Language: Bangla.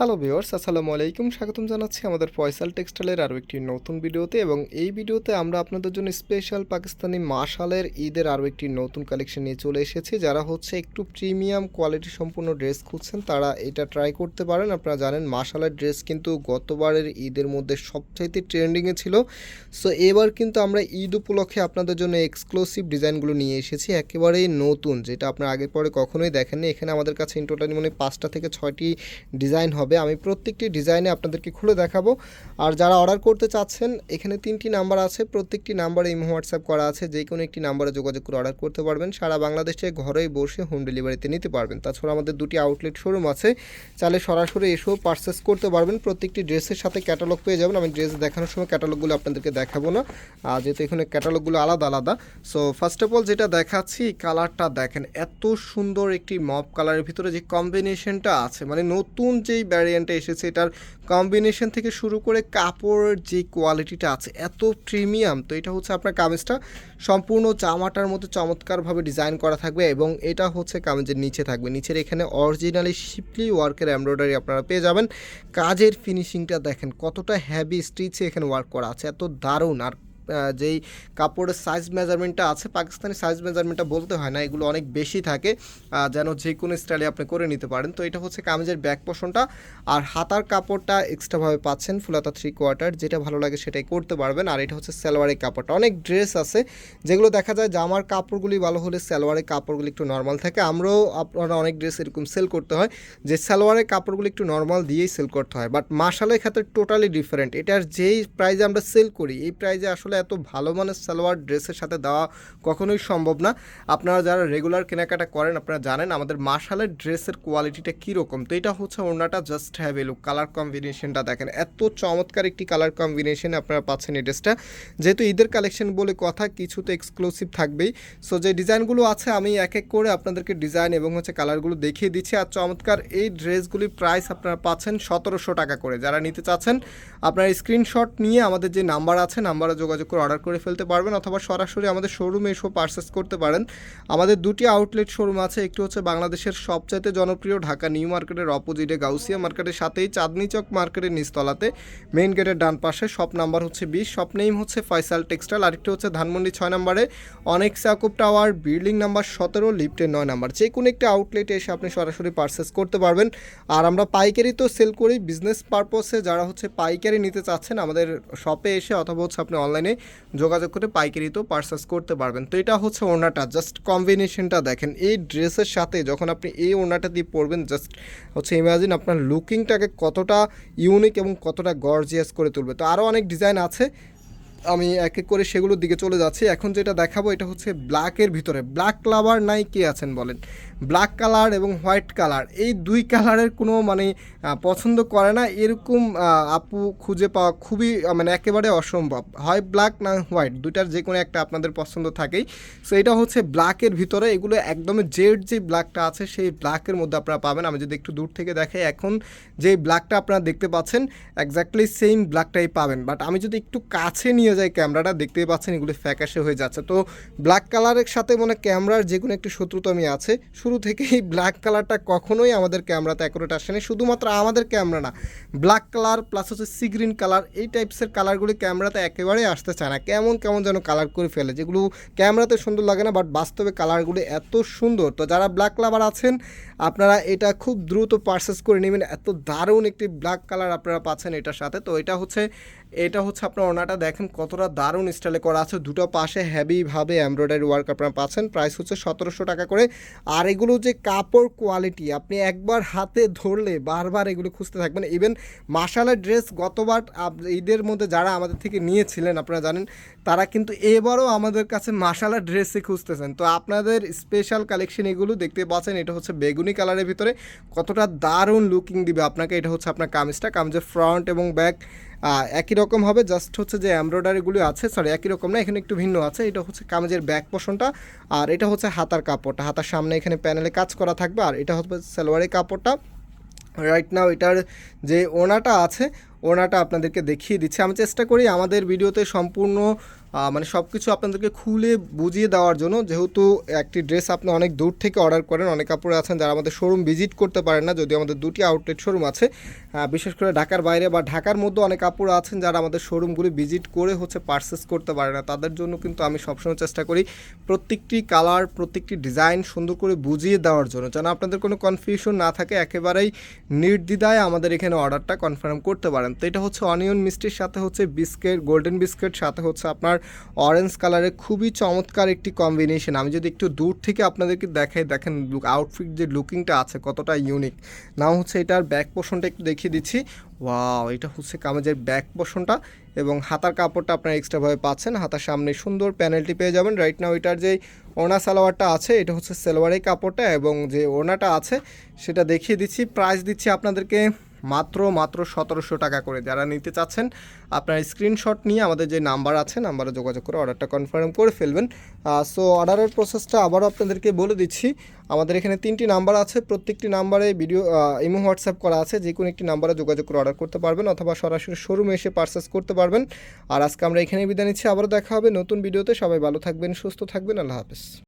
হ্যালো ভিউয়ার্স আসসালামু আলাইকুম। স্বাগতম জানাচ্ছি আমাদের ফয়সাল টেক্সটাইলের আরও একটি নতুন ভিডিওতে এবং এই ভিডিওতে আমরা আপনাদের জন্য স্পেশাল পাকিস্তানি মাশালের ঈদের আরও একটি নতুন কালেকশন নিয়ে চলে এসেছি। যারা হচ্ছে একটু প্রিমিয়াম কোয়ালিটি সম্পূর্ণ ড্রেস খুঁজছেন, তারা এটা ট্রাই করতে পারেন। আপনারা জানেন মাশালের ড্রেস কিন্তু গতবারের ঈদের মধ্যে সবচাইতে ট্রেন্ডিংয়ে ছিল। সো এবার কিন্তু আমরা ঈদ উপলক্ষে আপনাদের জন্য এক্সক্লুসিভ ডিজাইনগুলো নিয়ে এসেছি। একেবারেই নতুন, যেটা আপনারা আগে পরে কখনোই দেখেননি। এখানে আমাদের কাছে ইন টোটালি মানে পাঁচটা থেকে ছয়টি ডিজাইন হবে। আমি প্রত্যেকটি ডিজাইনে আপনাদেরকে খুলে দেখাবো। আর যারা অর্ডার করতে চাচ্ছেন, এখানে তিনটি নাম্বার আছে। প্রত্যেকটি নাম্বারে ইমো হোয়াটসঅ্যাপ করা আছে। যে কোনো একটি নাম্বারে যোগাযোগ করে অর্ডার করতে পারবেন। সারা বাংলাদেশে ঘরেই বসে হোম ডেলিভারিতে নিতে পারবেন। তাছাড়া আমাদের দুটি আউটলেট শোরুম আছে। চাইলে সরাসরি এসেও পারচেস করতে পারবেন। প্রত্যেকটি ড্রেসের সাথে ক্যাটালগ পেয়ে যাবেন। আমি ড্রেস দেখানোর সময় ক্যাটালগুলো আপনাদেরকে দেখাবো না। আর যেহেতু এখানে ক্যাটালগুলো আলাদা আলাদা সো ফার্স্ট অফ অল যেটা দেখাচ্ছি কালারটা দেখেন। এত সুন্দর একটি মপ কালারের ভিতরে যে কম্বিনেশনটা আছে মানে নতুন যেই ভ্যারিয়েন্টটা এসেছে। এটার কম্বিনেশন থেকে শুরু করে কাপড়ের যে কোয়ালিটিটা আছে, এত প্রিমিয়াম তো এটা হচ্ছে আপনার কামিজটা সম্পূর্ণ জামাটার মতো চমৎকারভাবে ডিজাইন করা থাকবে এবং এটা হচ্ছে কামিজের নিচে থাকবে। নিচের এখানে অরিজিনালি শিপলি ওয়ার্কের এমব্রয়ডারি আপনারা পেয়ে যাবেন। কাজের ফিনিশিংটা দেখেন কতটা হ্যাভি স্টিচে এখানে ওয়ার্ক করা আছে। এত দারুণ আর যেই কাপড়ের সাইজ মেজারমেন্টটা আছে, পাকিস্তানি সাইজ মেজারমেন্টটা বলতে হয় না, এগুলো অনেক বেশি থাকে যেন যে কোনো স্টাইলে আপনি করে নিতে পারেন। তো এটা হচ্ছে কামিজের ব্যাক পোষণটা আর হাতার কাপড়টা এক্সট্রাভাবে পাচ্ছেন, ফুলাতা থ্রি কোয়ার্টার যেটা ভালো লাগে সেটাই করতে পারবেন। আর এটা হচ্ছে সালোয়ারের কাপড়টা। অনেক ড্রেস আছে, যেগুলো দেখা যায় জামার কাপড়গুলি ভালো হলে সালোয়ারের কাপড়গুলি একটু নর্মাল থাকে। আমরাও আপনারা অনেক ড্রেস এরকম সেল করতে হয়, যে সালোয়ারের কাপড়গুলি একটু নর্মাল দিয়েই সেল করতে হয়। বাট মার্শালের ক্ষেত্রে টোটালি ডিফারেন্ট এটার যেই প্রাইজে আমরা সেল করি, এই প্রাইজে আসলে এত ভালো মানের সালোয়ার ড্রেসের সাথে দেওয়া কখনোই সম্ভব না। আপনারা যারা রেগুলার কেনাকাটা করেন, আপনারা জানেন আমাদের মার্শালের ড্রেসের কোয়ালিটিটা কীরকম। তো এটা হচ্ছে ওনাটা জাস্ট হ্যাভ লুক কালার কম্বিনেশনটা দেখেন। এত চমৎকার একটি কালার কম্বিনেশন আপনারা পাচ্ছেন এই ড্রেসটা। যেহেতু ঈদের কালেকশন বলে কথা, কিছু তো এক্সক্লুসিভ থাকবেই। সো যে ডিজাইনগুলো আছে, আমি এক এক করে আপনাদেরকে ডিজাইন এবং হচ্ছে কালারগুলো দেখিয়ে দিচ্ছি। আর চমৎকার এই ড্রেসগুলির প্রাইস আপনারা পাচ্ছেন সতেরোশো টাকা করে। যারা নিতে চাচ্ছেন, আপনার স্ক্রিনশট নিয়ে আমাদের যে নাম্বার আছে নাম্বারে যোগাযোগ করে অর্ডার করে ফেলতে পারবেন অথবা সরাসরি আমাদের শোরুমে এসেও পারচেস করতে পারেন। আমাদের দুটি আউটলেট শোরুম আছে, একটি হচ্ছে বাংলাদেশের সবচাইতে জনপ্রিয় ঢাকা নিউ মার্কেটের অপোজিটে গাউসিয়া মার্কেটের সাথেই চাঁদনি চক মার্কেটের নিচতলাতে। মেইন গেটের ডান পাশে শপ নাম্বার হচ্ছে বিশ শপ নেম হচ্ছে ফয়সাল টেক্সটাইল আরেকটি হচ্ছে ধানমন্ডি ছয় নম্বরে অনেক সাকুব টাওয়ার বিল্ডিং নাম্বার সতেরো লিফটের নয় নাম্বার। যে কোনো একটি আউটলেটে এসে আপনি সরাসরি পারচেস করতে পারবেন। আর আমরা পাইকারি তো সেল করি বিজনেস পারপসে যারা হচ্ছে পাইকারি নিতে চাচ্ছেন আমাদের শপে এসে অথবা হচ্ছে আপনি অনলাইনে যোগাযোগ করে পাইকারিতেও পারচেস করতে পারবেন। তো এটা হচ্ছে ওড়নাটা জাস্ট কম্বিনেশনটা দেখেন। এই ড্রেসের সাথে যখন আপনি এই ওড়নাটা দিয়ে পরবেন জাস্ট হচ্ছে ইমাজিন আপনার লুকিংটাকে কতটা ইউনিক এবং কতটা গর্জিয়াস করে তুলবে। তো আরও অনেক ডিজাইন আছে। আমি এক এক করে সেগুলোর দিকে চলে যাচ্ছি। এখন যেটা দেখাবো, এটা হচ্ছে ব্ল্যাকের ভিতরে। ব্ল্যাক লাভার নাই কে আছেন বলেন? ব্ল্যাক কালার এবং হোয়াইট কালার এই দুই কালারের কোনো মানে পছন্দ করে না। এরকম আপু খুঁজে পাওয়া খুবই মানে একেবারে অসম্ভব। হয় ব্ল্যাক না হোয়াইট দুইটার যে কোনো একটা আপনাদের পছন্দ থাকেই। সো এটা হচ্ছে ব্ল্যাকের ভিতরে। এগুলো একদমই জেড যে ব্ল্যাকটা আছে, সেই ব্ল্যাকের মধ্যে আপনারা পাবেন। আমি যদি একটু দূর থেকে দেখাই, এখন যে ব্ল্যাকটা আপনারা দেখতে পাচ্ছেন এক্স্যাক্টলি সেম ব্ল্যাকটাই পাবেন। বাট আমি যদি একটু কাছে নিয়ে যাই ক্যামেরাটা দেখতেই পাচ্ছেন, এগুলো ফ্যাকাশে হয়ে যাচ্ছে। তো ব্ল্যাক কালারের সাথে মানে ক্যামেরার যে কোনো একটি শত্রুতা আমি আছে, শুরু থেকেই ব্ল্যাক কালারটা কখনোই আমাদের ক্যামেরাতে অ্যাকুরেট আসেনি শুধুমাত্র আমাদের ক্যামেরা না ব্ল্যাক কালার প্লাস হচ্ছে সি গ্রিন কালার এই টাইপসের কালারগুলি ক্যামেরাতে একেবারেই আসতে চায় না। কেমন কেমন যেন কালার করে ফেলে, যেগুলো ক্যামেরাতে সুন্দর লাগে না বাট বাস্তবে কালারগুলি এত সুন্দর। তো যারা ব্ল্যাক লাভার আছেন, আপনারা এটা খুব দ্রুত পারচেস করে নেবেন। এত দারুণ একটি ব্ল্যাক কালার আপনারা পাচ্ছেন এটার সাথে। তো এটা হচ্ছে এটা হচ্ছে আপনার ওনাটা দেখেন কতটা দারুণ স্টাইলে করা আছে, দুটো পাশে হ্যাভিভাবে এমব্রয়ডারি ওয়ার্ক আপনারা পাচ্ছেন। প্রাইস হচ্ছে সতেরোশো টাকা করে। আর এগুলো যে কাপড় কোয়ালিটি আপনি একবার হাতে ধরলে বারবার এগুলো খুঁজতে থাকবেন। ইভেন মাসালের ড্রেস গতবার ঈদের মধ্যে যারা আমাদের থেকে নিয়েছিলেন, আপনারা জানেন, তারা কিন্তু এবারও আমাদের কাছে মাসালা ড্রেসই খুঁজতেছেন। তো আপনাদের স্পেশাল কালেকশন এগুলো দেখতে পাচ্ছেন, এটা হচ্ছে বেগুনি কালারের ভিতরে। কতটা দারুণ লুকিং দিবে আপনাকে, এটা হচ্ছে আপনার কামিজটা। কামিজের ফ্রন্ট এবং ব্যাক একই রকম হবে জাস্ট হচ্ছে যে এমব্রয়ডারিগুলো আছে সরি একই রকম না, এখানে একটু ভিন্ন আছে, এটা হচ্ছে কামিজের ব্যাক পোষণটা আর এটা হচ্ছে হাতার কাপড়টা, হাতার সামনে এখানে প্যানেলে কাজ করা থাকবে, আর এটা হচ্ছে সালোয়ারের কাপড়টা। রাইট নাও এটার যে ওনাটা আছে ওড়নাটা আপনাদেরকে দেখিয়ে দিচ্ছি। আমি চেষ্টা করি আমাদের ভিডিওতে সম্পূর্ণ মানে সব কিছু আপনাদেরকে খুলে বুঝিয়ে দেওয়ার জন্য। যেহেতু একটি ড্রেস আপনি অনেক দূর থেকে অর্ডার করেন, অনেক কাপড় আছেন যারা আমাদের শোরুম ভিজিট করতে পারেন না, যদিও আমাদের দুটি আউটলেট শোরুম আছে। বিশেষ করে ঢাকার বাইরে বা ঢাকার মধ্যে অনেক কাপড় আছেন যারা আমাদের শোরুমগুলি ভিজিট করে হচ্ছে পারচেস করতে পারে না, তাদের জন্য কিন্তু আমি সবসময় চেষ্টা করি প্রত্যেকটি কালার প্রত্যেকটি ডিজাইন সুন্দর করে বুঝিয়ে দেওয়ার জন্য। যেন আপনাদের কোনো কনফিউশন না থাকে, একেবারেই নির্দ্বিধায় আমাদের এখানে অর্ডারটা কনফার্ম করতে পারেন। তো এটা হচ্ছে অনিয়ন মিষ্টির সাথে হচ্ছে বিস্কিট গোল্ডেন বিস্কিট সাথে হচ্ছে আপনার অরেঞ্জ কালারের খুবই চমৎকার একটি কম্বিনেশন আমি যদি একটু দূর থেকে আপনাদেরকে দেখাই, দেখেন লুক আউটফিট যে লুকিংটা আছে কতটা ইউনিক নাও হচ্ছে এটার ব্যাক পোর্শনটা একটু দেখিয়ে দিচ্ছি। ওয়াও এটা হচ্ছে কামেজের ব্যাক পোর্শনটা এবং হাতার কাপড়টা আপনারা এক্সট্রাভাবে পাচ্ছেন। হাতার সামনে সুন্দর প্যানেলটি পেয়ে যাবেন। রাইট নাও এটার যে ওনা সালোয়ারটা আছে, এটা হচ্ছে সালোয়ারের কাপড়টা এবং যে ওনাটা আছে, সেটা দেখিয়ে দিচ্ছি। প্রাইস দিচ্ছি আপনাদেরকে মাত্র মাত্র সতেরোশো টাকা করে। যারা নিতে চাচ্ছেন, আপনার স্ক্রিনশট নিয়ে আমাদের যে নাম্বার আছে নাম্বারে যোগাযোগ করে অর্ডারটা কনফার্ম করে ফেলবেন। সো অর্ডারের প্রসেসটা আবারও আপনাদেরকে বলে দিচ্ছি। আমাদের এখানে তিনটি নাম্বার আছে। প্রত্যেকটি নাম্বারে ভিডিও ইমো হোয়াটসঅ্যাপ করা আছে। যে কোনো একটি নাম্বারে যোগাযোগ করে অর্ডার করতে পারবেন অথবা সরাসরি শোরুমে এসে পারচেস করতে পারবেন। আর আজকে আমরা এখানেই বিদায় নিচ্ছি। আবারও দেখা হবে নতুন ভিডিওতে সবাই ভালো থাকবেন, সুস্থ থাকবেন। আল্লাহ হাফেজ।